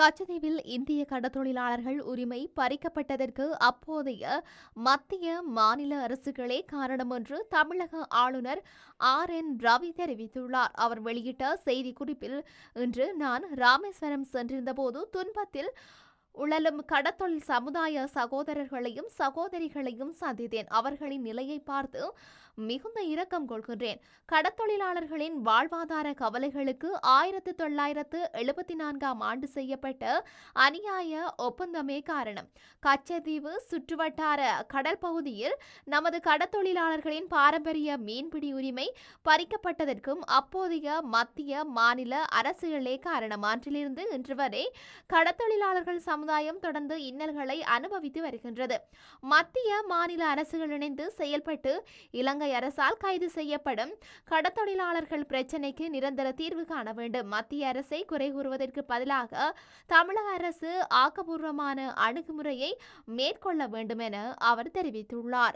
கச்சதீவில் இந்திய கடத்தொழிலாளர்கள் உரிமை பறிக்கப்பட்டதற்கு அப்போதைய மத்திய மாநில அரசுகளே காரணம் என்று தமிழக ஆளுநர் ஆர் என் ரவி தெரிவித்துள்ளார். அவர் வெளியிட்ட செய்திக்குறிப்பில் இன்று நான் ராமேஸ்வரம் சென்றிருந்தபோது துன்பத்தில் உழலும் கடத்தொழில் சமுதாய சகோதரர்களையும் சகோதரிகளையும் சந்தித்தேன். அவர்களின் நிலையை பார்த்து மிகுந்த இரக்கம் கொள்கின்றேன். கடத்தொழிலாளர்களின் வாழ்வாதார கவலைகளுக்கு ஆயிரத்து தொள்ளாயிரத்து எழுபத்தி நான்காம் ஆண்டு செய்யப்பட்ட அநியாய ஒப்பந்தமே காரணம். கச்சத்தீவு சுற்றுவட்டார கடல் பகுதியில் நமது கடத்தொழிலாளர்களின் பாரம்பரிய மீன்பிடி உரிமை பறிக்கப்பட்டதற்கும் அப்போதைய மத்திய மாநில அரசுகளே காரணம். ஆற்றிலிருந்து இன்று வரை கடத்தொழிலாளர்கள் சமுதாயம் தொடர்ந்து இன்னல்களை அனுபவித்து வருகின்றது. மத்திய மாநில அரசுகள் இணைந்து செயல்பட்டு இலங்கை அரசால் கைது செய்யப்படும் கடத்தொழிலாளர்கள் பிரச்சினைக்கு நிரந்தர தீர்வு காண வேண்டும். மத்திய அரசை குறை கூறுவதற்கு பதிலாக தமிழக அரசு ஆக்கபூர்வமான அணுகுமுறையை மேற்கொள்ள வேண்டும் என அவர் தெரிவித்துள்ளார்.